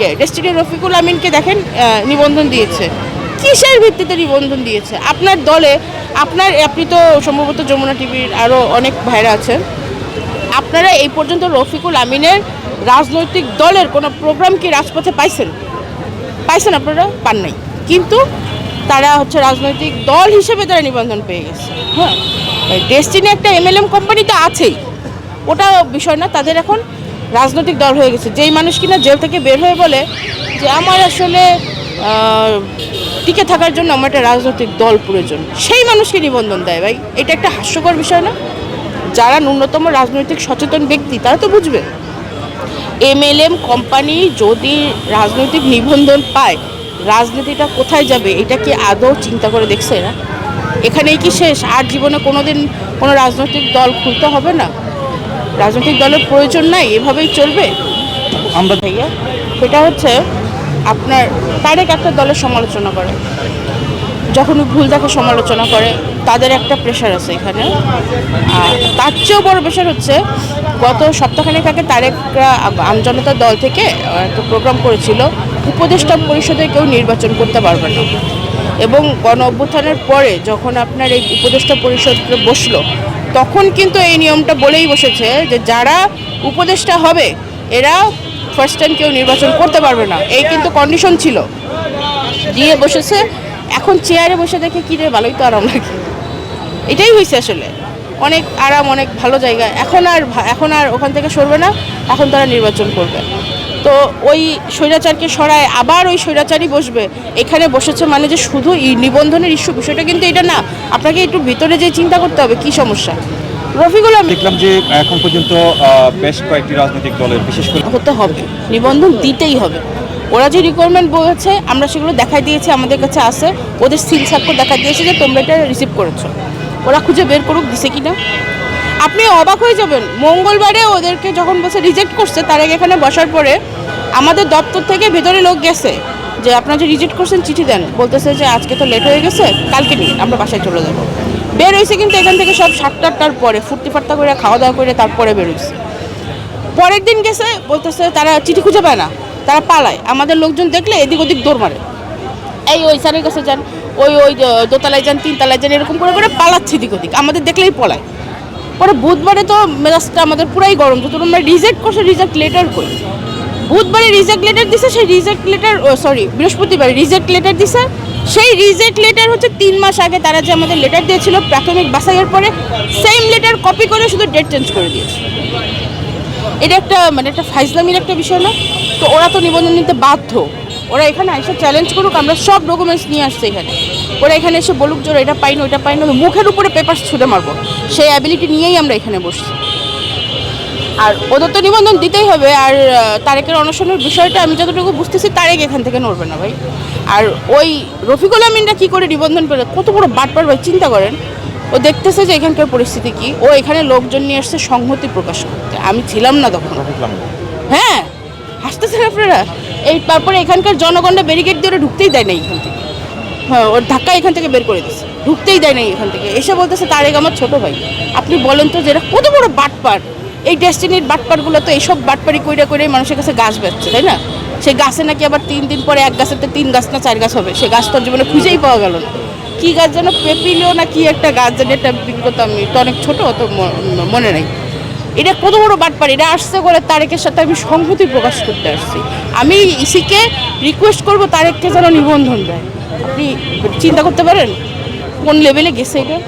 আমিনকে ডেস্টিনি রফিকুল আমিনকে দেখেন নিবন্ধন দিয়েছে। কিসের ভিত্তিতে নিবন্ধন দিয়েছে? আপনার দলে, আপনার, আপনি তো সম্ভবত যমুনা টিভির আরও অনেক ভাইরা আছেন। আপনারা এই পর্যন্ত রফিকুল আমিনের রাজনৈতিক দলের কোনো প্রোগ্রাম কি রাজপথে পাইছেন? পাইছেন আপনারা? পান নাই। কিন্তু তারা হচ্ছে রাজনৈতিক দল হিসেবে তারা নিবন্ধন পেয়ে গেছে। হ্যাঁ ডেস্টিনি একটা এমএলএম কোম্পানি তো আছেই। ওটা বিষয় না, তাদের এখন রাজনৈতিক দল হয়ে গেছে। যেই মানুষ কিনা জেল থেকে বের হয়ে বলে যে, আমার আসলে টিকে থাকার জন্য আমার একটা রাজনৈতিক দল প্রয়োজন। সেই মানুষকে নিবন্ধন দেয় ভাই। এটা একটা হাস্যকর বিষয় না? যারা ন্যূনতম রাজনৈতিক সচেতন ব্যক্তি, তারা তো বুঝবে। এমএলএম কোম্পানি যদি রাজনৈতিক নিবন্ধন পায়, রাজনীতিটা কোথায় যাবে, এটা কি আদৌ চিন্তা করে দেখছে না এখানেই কি শেষ? আর জীবনে কোনোদিন কোনো রাজনৈতিক দল খুলতে হবে না? রাজনৈতিক দলের প্রয়োজন নাই এভাবেই চলবে? আমরা ভাইয়া সেটা হচ্ছে আপনার তারেক একটা দলের সমালোচনা করে? যখন ভুল দেখে সমালোচনা করে তাদের একটা প্রেশার আছে এখানে। আর তার চেয়েও বড় প্রেশার হচ্ছে গত সপ্তাহখানেক আগে তারেকরা আমজনতা দল থেকে একটা প্রোগ্রাম করেছিল উপদেষ্টা পরিষদে কেউ নির্বাচন করতে পারবে না। এবং গণ অভ্যুত্থানের পরে যখন আপনার এই উপদেষ্টা পরিষদ বসল তখন কিন্তু এই নিয়মটা বলেই বসেছে যে যারা উপদেষ্টা হবে, এরা ফার্স্ট টাইম কেউ নির্বাচন করতে পারবে না। এই কিন্তু কন্ডিশন ছিল। দিয়ে বসেছে, এখন চেয়ারে বসে দেখে কিরে ভালোই তো আরাম লাগে। এটাই হয়েছে আসলে। অনেক আরাম, অনেক ভালো জায়গা। এখন আর এখন আর ওখান থেকে সরবে না, এখন তারা নির্বাচন করবে। তো ওই স্বৈরাচারকে সরায় আবার ওই স্বৈরাচারই বসবে। এখানে বসেছে মানে যে শুধু ই নিবন্ধনের ইস্যু বিষয়টা কিন্তু এটা না। আপনাকে একটু ভিতরে যে চিন্তা করতে হবে কি সমস্যা? রফিকুল আহমেদ দেখলাম যে এখন পর্যন্ত বেশ কয়েকটি রাজনৈতিক দলের বিশেষ করে হতে হবে নিবন্ধন দিতেই হবে। ওরা যে রিকোয়ারমেন্ট বলেছে আমরা সেগুলো দেখাই দিয়েছি আমাদের কাছে আছে। ওদের সিল সাক্ষ্য দেখা দিয়েছে যে তোমরা এটা রিসিভ করেছ। ওরা খুঁজে বের করুক দিছে কিনা। আপনি অবাক হয়ে যাবেন। মঙ্গলবারে ওদেরকে যখন বসে রিজেক্ট করছে, তার আগে এখানে বসার পরে আমাদের দপ্তর থেকে ভেতরে লোক গেছে যে, আপনারা যে রিজেক্ট করছেন, চিঠি দেন। বলতেছে যে, আজকে তো লেট হয়ে গেছে, কালকে নিয়ে আমরা বাসায় চলে যাব। বের হয়েছে কিন্তু এখান থেকে সব সাতটা আটটার পরে, ফুর্তি ফাট্টা করে খাওয়া দাওয়া করে তারপরে বের হয়েছে। পরের দিন গেছে, বলতেছে তারা চিঠি খুঁজে পায় না, তারা পালায়। আমাদের লোকজন দেখলে এদিক ওদিক দৌড় মারে। এই ওই স্যারের কাছে যান, ওই ওই, দোতলায় যান, তিনতলায় যান, এরকম করে করে পালাচ্ছে এদিক ওদিক। আমাদের দেখলেই পলায়। পরে বুধবারে তো মেজাজটা আমাদের পুরাই গরম, তো তোমরা রিজেক্ট করছ রিজেক্ট লেটার কই? বুধবারে রিজেক্ট লেটার দিছে, সেই রিজেক্ট লেটার সরি বৃহস্পতিবার রিজেক্ট লেটার দিছে। সেই রিজেক্ট লেটার হচ্ছে তিন মাস আগে তারা যে আমাদের লেটার দিয়েছিল প্রাথমিক বাছাইয়ের পরে সেম লেটার কপি করে শুধু ডেট চেঞ্জ করে দিয়েছে। এটা একটা মানে একটা ফাইজলামির একটা বিষয় না, তো ওরা তো নিবন্ধন নিতে বাধ্য। ওরা এখানে এসে চ্যালেঞ্জ করুক আমরা সব ডকুমেন্টস নিয়ে আসছি এখানে। ওরা এখানে এসে বলুক যে ওরা এটা পাই না ওটা পাই না মুখের উপরে পেপার ছুটে মারবো। সেই অ্যাবিলিটি নিয়েই আমরা এখানে বসছি। আর ওদের তো নিবন্ধন দিতেই হবে আর তারেকের অনশনের বিষয়টা আমি যতটুকু বুঝতেছি তারেক এখান থেকে নড়বে না ভাই। আর ওই রফিকুল আমিনরা কী করে নিবন্ধন পেলে? কত বড় বাটপার ভাই চিন্তা করেন। ও দেখতেছে যে এখানকার পরিস্থিতি কি। ও এখানে লোকজন নিয়ে আসছে সংহতি প্রকাশ করতে। আমি ছিলাম না তখন। হ্যাঁ হাসতেছেন আপনারা? এই তারপরে এখানকার জনগণরা ব্যারিকেড দিয়ে ওরা ঢুকতেই দেয় না এখান থেকে। হ্যাঁ ওর ধাক্কা এখান থেকে বের করে দিচ্ছে ঢুকতেই দেয় না এখান থেকে। এসে বলতেছে তার তারেক আমার ছোট ভাই। আপনি বলেন তো যেটা কত বড় বাটপার। এই ডেস্টিনির বাটপারগুলো তো এইসব বাটপারি কইরা করে মানুষের কাছে গাছ বেচছে তাই না? সেই গাছে নাকি আবার তিন দিন পরে এক গাছেতে তিন গাছ না চার গাছ হবে, সে গাছ তোর জীবনে খুঁজেই পাওয়া গেল না। কী গাছ যেন পেপিলিও না কি একটা গাছ জানি, এটা করতাম আমি তো অনেক ছোটো, অত মনে নেই। এটা কত বড় বাটপার এটা আসতে করে তারেকের সাথে আমি সংহতি প্রকাশ করতে আসছি। আমি ইসিকে রিকোয়েস্ট করব তারেককে যেন নিবন্ধন দেয়। আপনি চিন্তা করতে পারেন? কোন লেভেলে গেছে এটা?